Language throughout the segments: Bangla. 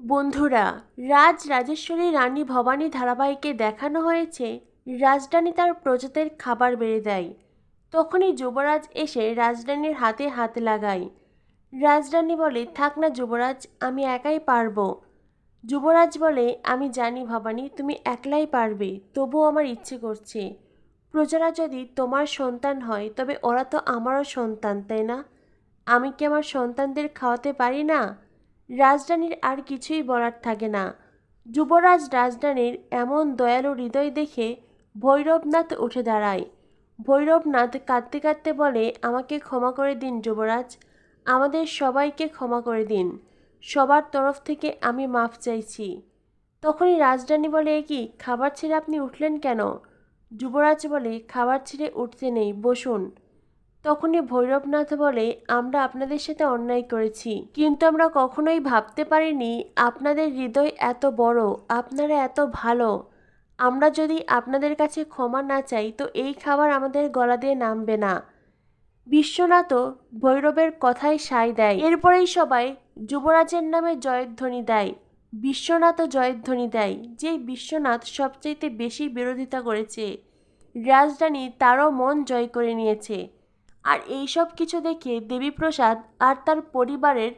বন্ধুরা, রাজ রাজেশ্বরী রানী ভবানী ধারাবাহিকে দেখানো হয়েছে। রাজরানী তার প্রজাদের খাবার বেড়ে দেয়। তখনই যুবরাজ এসে রাজরানীর হাতে হাত লাগায়। রাজরানী বলে, থাক না যুবরাজ, আমি একাই পারব। যুবরাজ বলে, আমি জানি ভবানী, তুমি একলাই পারবে, তবুও আমার ইচ্ছে করছে। প্রজারা যদি তোমার সন্তান হয়, তবে ওরা তো আমারও সন্তান, তাই না? আমি কি আমার সন্তানদের খাওয়াতে পারি না? রাজরানীর আর কিছুই বলার থাকে না। যুবরাজ রাজরানীর এমন দয়ালু হৃদয় দেখে ভৈরবনাথ উঠে দাঁড়ায়। ভৈরবনাথ কাঁদতে কাঁদতে বলে, আমাকে ক্ষমা করে দিন যুবরাজ, আমাদের সবাইকে ক্ষমা করে দিন। সবার তরফ থেকে আমি মাফ চাইছি তখনই রাজরানী বলে "এ কি খাবার ছেড়ে আপনি উঠলেন কেন যুবরাজ বলে, খাবার ছেড়ে উঠতে নেই, বসুন। তখনই ভৈরবনাথ বলে, আমরা আপনাদের সাথে অন্যায় করেছি। কিন্তু আমরা কখনোই ভাবতে পারিনি আপনাদের হৃদয় এত বড়, আপনারা এত ভালো। আমরা যদি আপনাদের কাছে ক্ষমা না চাই, তো এই খাবার আমাদের গলা দিয়ে নামবে না। বিশ্বনাথও ভৈরবের কথায় সায় দেয়। এরপরেই সবাই যুবরাজের নামে জয়ধ্বনি দেয়। বিশ্বনাথও জয়ধ্বনি দেয় যেই বিশ্বনাথ সবচাইতে বেশি বিরোধিতা করেছে। রাজরানী তারও মন জয় করে নিয়েছে। আর এই সব কিছু দেখে দেবীপ্রসাদ আর তার পরিবারের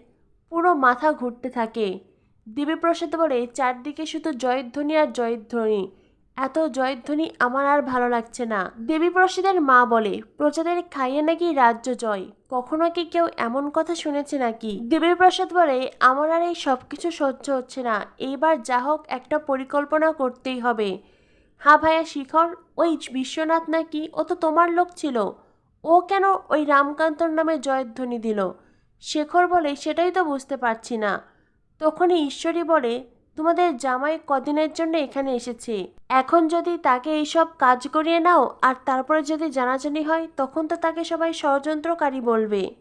পুরো মাথা ঘুরতে থাকে। দেবীপ্রসাদ বলে, চারদিকে শুধু জয়ধ্বনি আর জয়ধ্বনি। এত জয়ধ্বনি আমার আর ভালো লাগছে না। দেবীপ্রসাদের মা বলে, প্রজাদের খাইয়ে নাকি রাজ্য জয়? কখনো কি কেউ এমন কথা শুনেছে নাকি? দেবীপ্রসাদ বলে, আমার আর এই সব কিছু সহ্য হচ্ছে না। এইবার যা হোক একটা পরিকল্পনা করতেই হবে। হা ভাইয়া শিখর, ওই বিশ্বনাথ নাকি? ও তো তোমার লোক ছিল। ও কেন ওই রামকান্তর নামে জয়ধ্বনি দিল? শেখর বলে, সেটাই তো বুঝতে পারছি না। তখনই ঈশ্বরী বলে, তোমাদের জামাই কদিনের জন্য এখানে এসেছে? এখন যদি তাকে এইসব কাজ করিয়ে নাও, আর তারপরে যদি জানাজানি হয়, তখন তো তাকে সবাই ষড়যন্ত্রকারী বলবে।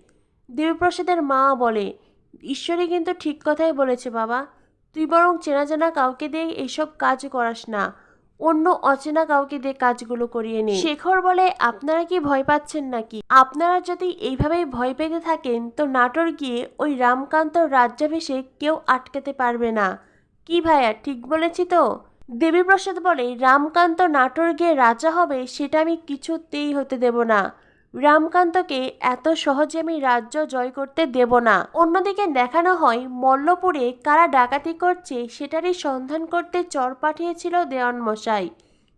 দেবীপ্রসাদের মা বলে, ঈশ্বরী কিন্তু ঠিক কথাই বলেছে বাবা। তুই বরং চেনা জানা কাউকে দিয়ে এইসব কাজ করাস না। অন্য অচেনা কাউকে দিয়ে কাজগুলো করিয়ে নিন। শেখর বলে, আপনারা কি ভয় পাচ্ছেন নাকি? আপনারা যদি এইভাবেই ভয় পেতে থাকেন, তো নাটোর গিয়ে ওই রামকান্ত রাজ্যাভিষে কেউ আটকাতে পারবে না। কি ভাইয়া, ঠিক বলেছি তো? দেবীপ্রসাদ বলে, রামকান্ত নাটোর গিয়ে রাজা হবে, সেটা আমি কিছুতেই হতে দেব না। রামকান্তকে এত সহজে আমি রাজ্য জয় করতে দেব না। অন্যদিকে দেখানো হয়, মল্লপুরে কারা ডাকাতি করছে সেটারই সন্ধান করতে চর পাঠিয়েছিল দেওয়ান মশাই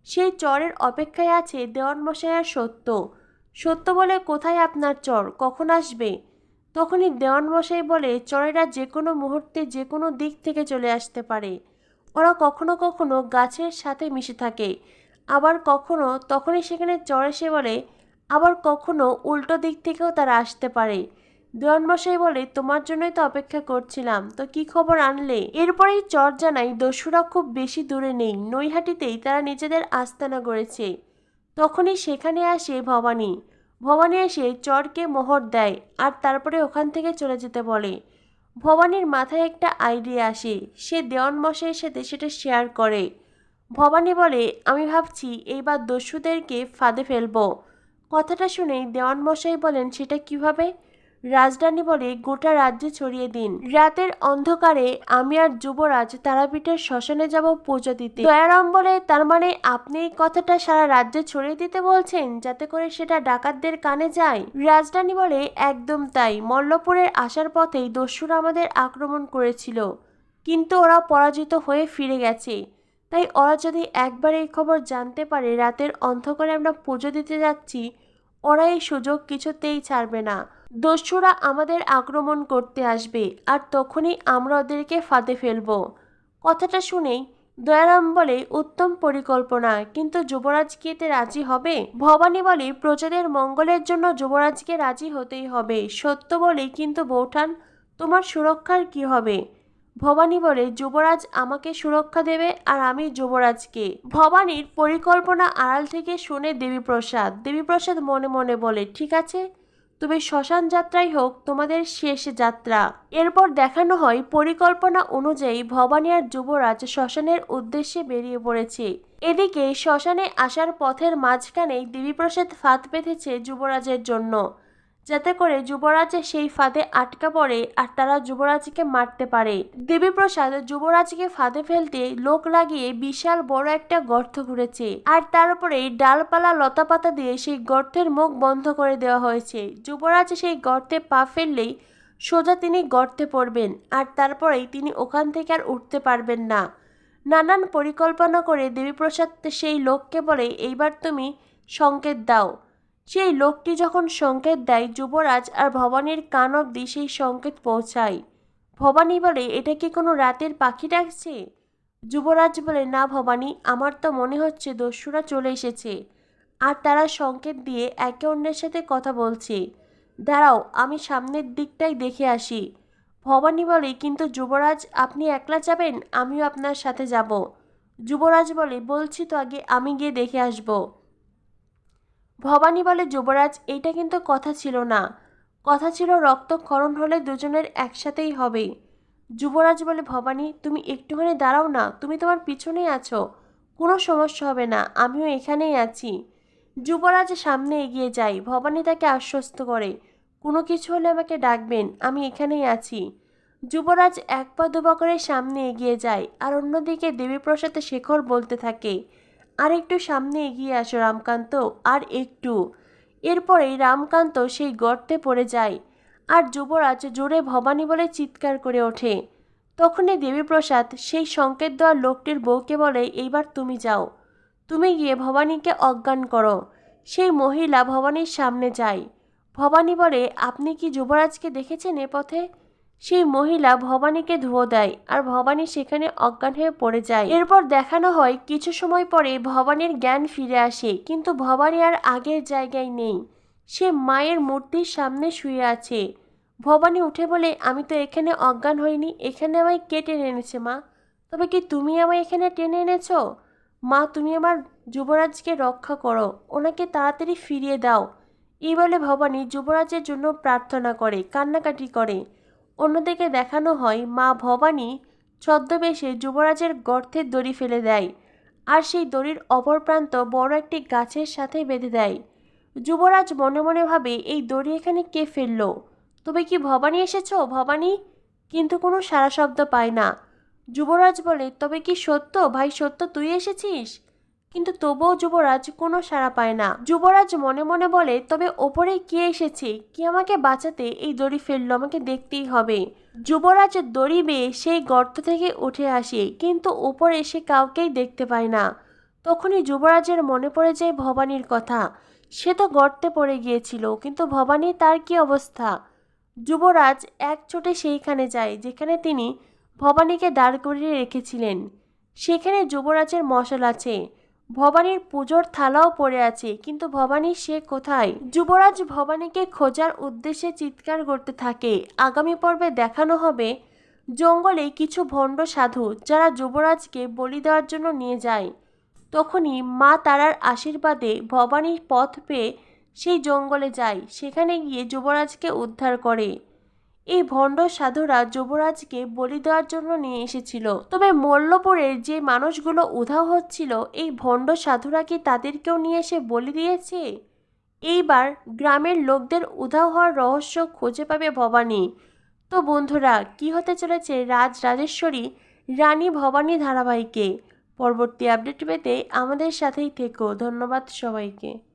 সেই চরের অপেক্ষায় আছে দেওয়ান মশাই আর সত্য। সত্য বলে, কোথায় আপনার চর? কখন আসবে? তখনই দেওয়ান মশাই বলে, চরেরা যে কোনো মুহূর্তে যে কোনো দিক থেকে চলে আসতে পারে। ওরা কখনো কখনো গাছের সাথে মিশে থাকে। আবার কখনো তখনই সেখানে চর এসে বলে আবার কখনো উল্টো দিক থেকেও তারা আসতে পারে। দেওয়ানমশাই বলে, তোমার জন্যই তো অপেক্ষা করছিলাম, তো কি খবর আনলে? এরপরেই চর জানাই দস্যুরা খুব বেশি দূরে নেই, নৈহাটিতেই তারা নিজেদের আস্তানা গড়েছে। তখনই সেখানে আসে ভবানী। ভবানী এসে চরকে মোহর দেয় আর তারপরে ওখান থেকে চলে যেতে বলে। ভবানীর মাথায় একটা আইডিয়া আসে, সে দেওয়ান মশাইয়ের সাথে সেটা শেয়ার করে। ভবানী বলে, আমি ভাবছি এইবার দস্যুদেরকে ফাঁদে ফেলব। কথাটা শুনেই দেওয়ান মশাই বলেন, সেটা কীভাবে? রাজরানী বলে গোটা রাজ্যে ছড়িয়ে দিন। রাতের অন্ধকারে আমি আর যুবরাজ তারাপীঠের শ্মশানে যাব পুজো দিতে। দয়ারাম বলে, তার মানে আপনি এই কথাটা সারা রাজ্যে ছড়িয়ে দিতে বলছেন, যাতে করে সেটা ডাকাতদের কানে যায়? রাজরানী বলে, একদম তাই। মল্লপুরের আসার পথেই দস্যুরা আমাদের আক্রমণ করেছিল। কিন্তু ওরা পরাজিত হয়ে ফিরে গেছে। তাই ওরা যদি একবার এই খবর জানতে পারে, রাতের অন্ধকারে আমরা পুজো দিতে যাচ্ছি ওরা এই সুযোগ কিছুতেই ছাড়বে না। দস্যুরা আমাদের আক্রমণ করতে আসবে আর তখনই আমরা ওদেরকে ফাঁদে ফেলব। কথাটা শুনেই দয়ারাম বলে, উত্তম পরিকল্পনা, কিন্তু যুবরাজ কি এতে রাজি হবে? ভবানী বলে, প্রজাদের মঙ্গলের জন্য যুবরাজকে রাজি হতেই হবে। সত্য বলে, কিন্তু বৌঠান, তোমার সুরক্ষার কি হবে? ভবানী বলে, যুবরাজ আমাকে সুরক্ষা দেবে আর আমি যুবরাজকে। ভবানীর পরিকল্পনা আড়াল থেকে শুনে দেবীপ্রসাদ দেবীপ্রসাদ মনে মনে বলে, ঠিক আছে তবে শ্মশান যাত্রাই হোক, তোমাদের শেষ যাত্রা। এরপর দেখানো হয় পরিকল্পনা অনুযায়ী ভবানী আর যুবরাজ শ্মশানের উদ্দেশ্যে বেরিয়ে পড়েছে। এদিকে শ্মশানে আসার পথের মাঝখানেই দেবীপ্রসাদ ফাঁদ পেতেছে যুবরাজের জন্য। যাতে করে যুবরাজ সেই ফাঁদে আটকা পড়ে আর তারা যুবরাজকে মারতে পারে। দেবীপ্রসাদ যুবরাজকে ফাঁদে ফেলতে লোক লাগিয়ে বিশাল বড় একটা গর্ত ঘুরেছে আর তার উপরে ডালপালা, লতাপাতা দিয়ে সেই গর্তের মুখ বন্ধ করে দেওয়া হয়েছে। যুবরাজ সেই গর্তে পা ফেললেই সোজা তিনি গর্তে পড়বেন আর তারপরেই তিনি ওখান থেকে আর উঠতে পারবেন না। নানান পরিকল্পনা করে দেবীপ্রসাদ সেই লোককে বলে, এইবার তুমি সংকেত দাও। সেই লোকটি যখন সংকেত দেয়, যুবরাজ আর ভবানীর কান অব্দি সেই সংকেত পৌঁছায়। ভবানী বলে, এটা কি কোনো রাতের পাখি ডাকছে? যুবরাজ বলে, না ভবানী, আমার তো মনে হচ্ছে দস্যুরা চলে এসেছে। আর তারা সংকেত দিয়ে একে অন্যের সাথে কথা বলছে। দাঁড়াও, আমি সামনের দিকটাই দেখে আসি। ভবানী বলে, কিন্তু যুবরাজ, আপনি একলা যাবেন? আমিও আপনার সাথে যাব। যুবরাজ বলে, বলছি তো আগে আমি গিয়ে দেখে আসব। ভবানী বলে, যুবরাজ, এইটা কিন্তু কথা ছিল না। কথা ছিল রক্তক্ষরণ হলে দুজনের একসাথেই হবে। যুবরাজ বলে, ভবানী, তুমি একটুখানি দাঁড়াও না, তুমি তোমার পিছনেই আছো। কোনো সমস্যা হবে না, আমিও এখানেই আছি। যুবরাজ সামনে এগিয়ে যাই ভবানী তাকে আশ্বস্ত করে, কোনো কিছু হলে আমাকে ডাকবেন, আমি এখানেই আছি যুবরাজ এক পা দুপা করে সামনে এগিয়ে যায়, আর অন্যদিকে দেবীপ্রসাদে শেখর বলতে থাকে আর একটু সামনে এগিয়ে আসো রামকান্ত, আর একটু। এরপরেই রামকান্ত সেই গর্তে পড়ে যায়, আর যুবরাজ জোরে ভবানী বলে চিৎকার করে ওঠে। তখনই দেবীপ্রসাদ সেই সংকেত দেওয়া লোকটির বউকে বলে, এইবার তুমি যাও। তুমি গিয়ে ভবানীকে অজ্ঞান করো। সেই মহিলা ভবানীর সামনে যায়। ভবানী বলে, আপনি কি যুবরাজকে দেখেছেন এ পথে? সেই মহিলা ভবানীকে ধুয়ো দেয় আর ভবানী সেখানে অজ্ঞান হয়ে পড়ে যায়। এরপর দেখানো হয়, কিছু সময় পরে ভবানীর জ্ঞান ফিরে আসে, কিন্তু ভবানী আর আগের জায়গায় নেই। সে মায়ের মূর্তির সামনে শুয়ে আছে। ভবানী উঠে বলে, আমি তো এখানে অজ্ঞান হইনি, এখানে আমায় কে টেনে এনেছে, মা? তবে কি তুমি আমায় এখানে টেনে এনেছো? মা, তুমি আমার যুবরাজকে রক্ষা করো, ওনাকে তাড়াতাড়ি ফিরিয়ে দাও। এই বলে ভবানী যুবরাজের জন্য প্রার্থনা করে, কান্নাকাটি করে। অন্যদিকে দেখানো হয় মা ভবানী ছদ্মবেশে যুবরাজের গর্তের দড়ি ফেলে দেয় আর সেই দড়ির অপর প্রান্ত বড় একটি গাছের সাথে বেঁধে দেয়। যুবরাজ মনে মনে ভাবে, এই দড়ি এখানে কে ফেলল? তবে কি ভবানী এসেছ, ভবানী? কিন্তু কোনো সারা শব্দ পায় না। যুবরাজ বলে, তবে কি সত্য? ভাই, সত্য তুই এসেছিস? কিন্তু তবুও যুবরাজ কোনো সাড়া পায় না। যুবরাজ মনে মনে বলে, তবে ওপরে কে এসেছে? কি আমাকে বাঁচাতে এই দড়ি ফেলল? আমাকে দেখতেই হবে। যুবরাজ দড়ি বেয়ে সেই গর্ত থেকে উঠে আসে, কিন্তু ওপরে সে কাউকেই দেখতে পায় না। তখনই যুবরাজের মনে পড়ে যায় ভবানীর কথা। সে তো গর্তে পড়ে গিয়েছিল, কিন্তু ভবানী তার কি অবস্থা? যুবরাজ এক চোটে সেইখানে যায়, যেখানে তিনি ভবানীকে দাঁড় করিয়ে রেখেছিলেন। সেখানে যুবরাজের মশাল আছে। ভবানীর পুজোর থালাও পড়ে আছে, কিন্তু ভবানী সে কোথায়? যুবরাজ ভবানীকে খোঁজার উদ্দেশ্যে চিৎকার করতে থাকে। আগামী পর্বে দেখানো হবে জঙ্গলে কিছু ভণ্ড সাধু যারা যুবরাজকে বলি দেওয়ার জন্য নিয়ে যায়। তখনই মা তারার আশীর্বাদে ভবানীর পথ পেয়ে সেই জঙ্গলে যায়। সেখানে গিয়ে যুবরাজকে উদ্ধার করে। এই ভণ্ড সাধুরা যুবরাজকে বলি দেওয়ার জন্য নিয়ে এসেছিল। তবে মল্লপুরের যে মানুষগুলো উধাও হচ্ছিল, এই ভণ্ড সাধুরা কি তাদেরকেও নিয়ে এসে বলি দিয়েছে? এইবার গ্রামের লোকদের উধাও হওয়ার রহস্য খুঁজে পাবে ভবানী। তো বন্ধুরা, কি হতে চলেছে রাজ রাজেশ্বরী, রানী ভবানী ধারাবাহিকে? পরবর্তী আপডেট পেতে আমাদের সাথেই থেকো। ধন্যবাদ সবাইকে।